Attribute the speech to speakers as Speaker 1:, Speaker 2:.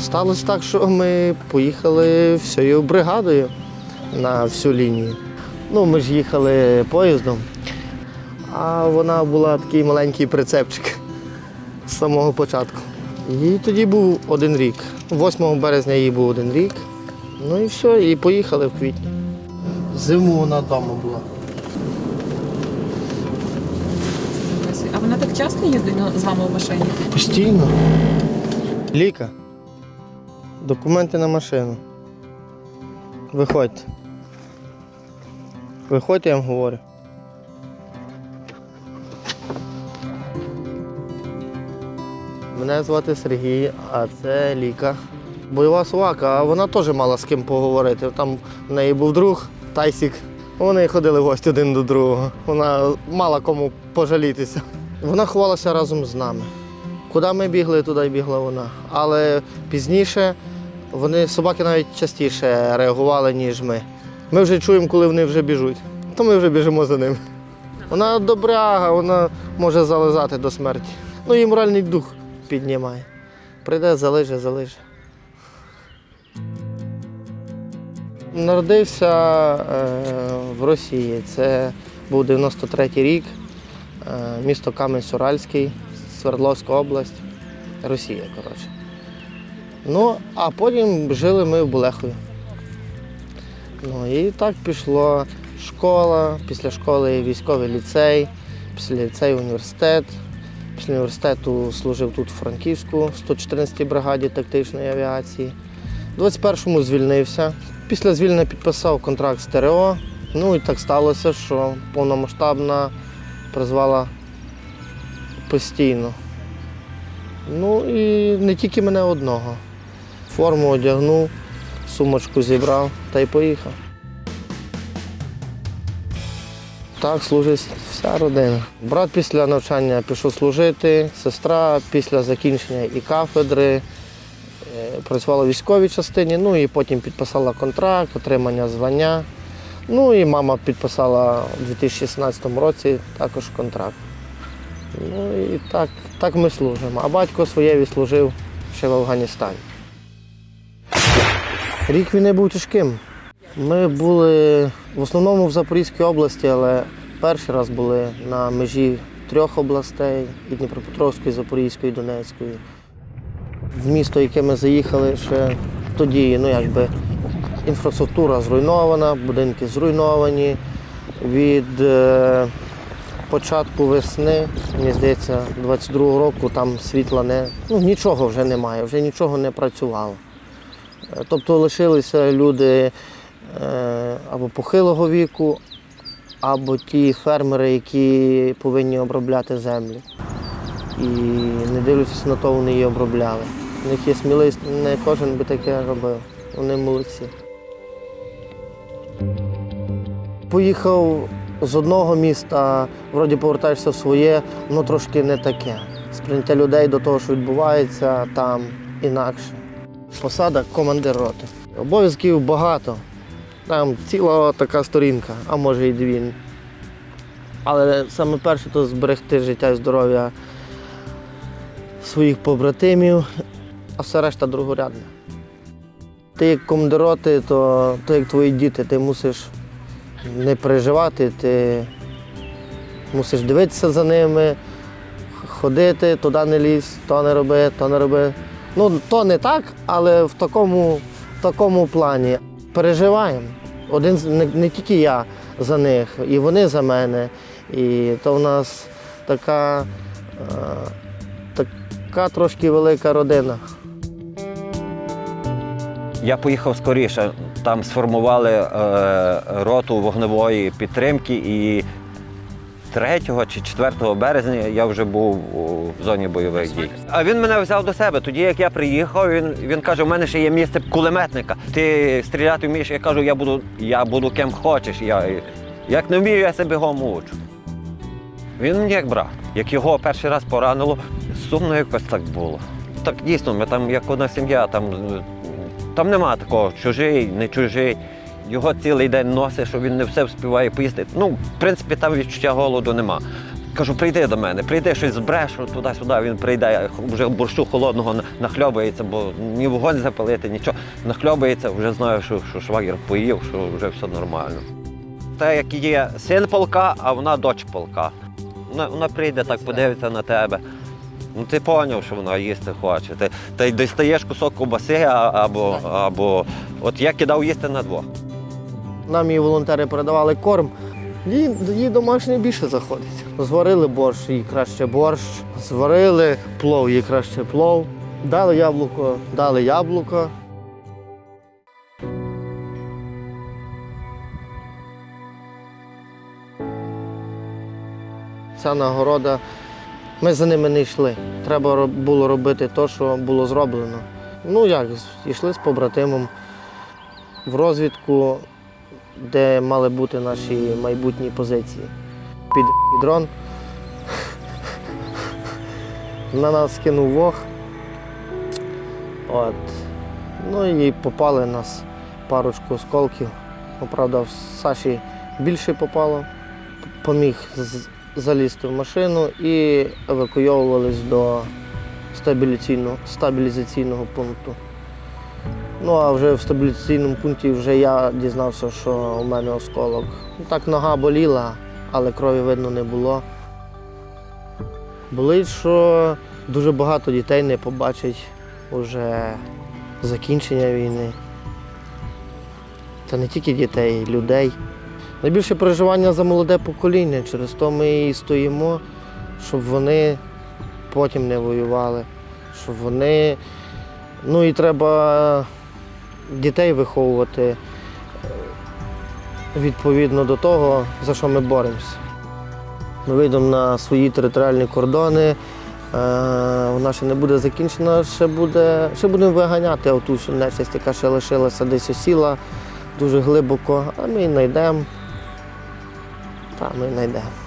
Speaker 1: Сталося так, що ми поїхали всією бригадою на всю лінію. Ну, ми ж їхали поїздом, а вона була такий маленький прицепчик з самого початку. І тоді був один рік. 8 березня їй був один рік. Ну і все, і поїхали в квітні. Зиму вона вдома була.
Speaker 2: А вона так часто їздить з вами в машині?
Speaker 1: Постійно. Ліка. Документи на машину. Виходьте. Виходьте, я вам говорю. Мене звати Сергій, а це Ліка. Бойова собака, а вона теж мала з ким поговорити. Там в неї був друг Тайсік. Вони ходили в гості один до другого. Вона мала кому пожалітися. Вона ховалася разом з нами. Куди ми бігли, туди бігла вона. Але пізніше вони собаки навіть частіше реагували, ніж ми. Ми вже чуємо, коли вони вже біжуть, то ми вже біжимо за ними. Вона добряга, вона може зализати до смерті. Ну і моральний дух піднімає. Прийде, залиже, залиже. Народився е, в Росії. Це був 93-й рік, е, місто Кам'янець-Уральський, Свердловська область, Росія, коротше. Ну, а потім жили ми в Болехові. Ну і так пішло школа, після школи військовий ліцей, після ліцею університет. Після університету служив тут в Франківську, в 114-й бригаді тактичної авіації. У 21-му звільнився. Після звільнення підписав контракт з ТРО. Ну і так сталося, що повномасштабна призвала постійно. Ну і не тільки мене одного. Форму одягнув, сумочку зібрав та й поїхав. Так, служить вся родина. Брат після навчання пішов служити, сестра після закінчення і кафедри е, працювала в військовій частині, ну і потім підписала контракт, отримання звання. Ну і мама підписала у 2016 році також контракт. Ну і так, так ми служимо. А батько своєю служив ще в Афганістані. Рік війни був тяжким. Ми були в основному в Запорізькій області, але перший раз були на межі трьох областей і Дніпропетровської, Запорізької, Донецької. В місто, яке ми заїхали, ще тоді, ну якби інфраструктура зруйнована, будинки зруйновані. Від е, початку весни, мені здається, 22-го року там світла не ну, нічого вже немає, вже нічого не працювало. Тобто лишилися люди е, або похилого віку, або ті фермери, які повинні обробляти землю. І не дивлячись на то, вони її обробляли. У них є сміливість, не кожен би таке робив. Вони молодці. Поїхав з одного міста, вроді повертаєшся в своє, воно трошки не таке. Сприйняття людей до того, що відбувається там інакше. Посада командир роти. Обов'язків багато. Там ціла така сторінка, а може і дві. Але саме перше то зберегти життя і здоров'я своїх побратимів, а все решта другорядне. Ти як командир роти, то, то як твої діти, ти мусиш не переживати, ти мусиш дивитися за ними, ходити, туди не лізь, то не роби, то не роби. Ну, то не так, але в такому, такому плані. Переживаємо. Один, не, не тільки я за них, і вони за мене. І то в нас така, е, така трошки велика родина.
Speaker 3: Я поїхав скоріше. Там сформували е, роту вогневої підтримки, і 3 чи 4 березня я вже був у зоні бойових дій. А він мене взяв до себе. Тоді, як я приїхав, він, він каже: у мене ще є місце кулеметника. Ти стріляти вмієш? Я кажу, я буду, я буду ким хочеш. Я, як не вмію, я себе його учу. Він мені як брат. Як його перший раз поранило, сумно якось так було. Так дійсно, ми там як одна сім'я, там, там нема такого чужий, не чужий. Його цілий день носить, що він не все вспіває поїсти. Ну, в принципі, там відчуття голоду нема. Кажу, прийди до мене, прийди щось збрешу туди-сюди. Він прийде, вже борщу холодного на- нахльобається, бо ні вогонь запалити, нічого. Нахльобається, вже знаю, що, що швагір поїв, що вже все нормально. Те, як є син полка, а вона доч полка. Вона, вона прийде, так подивиться на тебе. Ну ти зрозумів, що вона їсти хоче. Ти, ти дістаєш кусок ковбаси а- або, або. От я кидав їсти на двох.
Speaker 1: Нам і волонтери передавали корм. Їй, їй домашнє більше заходить. Зварили борщ, їй краще борщ. Зварили плов, їй краще плов. Дали яблуко, дали яблуко. Ця нагорода. Ми за ними не йшли. Треба було робити те, що було зроблено. Ну як, йшли з побратимом в розвідку, де мали бути наші майбутні позиції. Під дрон. На нас кинув вог. От. Ну і попали нас парочку осколків. Ну, правда, в Саші більше попало. Поміг залізти в машину і евакуйовувались до стабілізаційного, стабілізаційного пункту. Ну а вже в стабілізаційному пункті вже я дізнався, що у мене осколок. Ну, Так нога боліла, але крові видно не було. Болить, що дуже багато дітей не побачить уже закінчення війни. Та не тільки дітей, людей. Найбільше переживання за молоде покоління, через то ми і стоїмо, щоб вони потім не воювали, щоб вони. Ну і треба дітей виховувати е, відповідно до того, за що ми боремося. Ми вийдемо на свої територіальні кордони, е, вона ще не буде закінчена, ще, буде, ще будемо виганяти оту всю нечисть, яка ще лишилася десь осіла дуже глибоко, а ми знайдемо. Та ми знайдемо.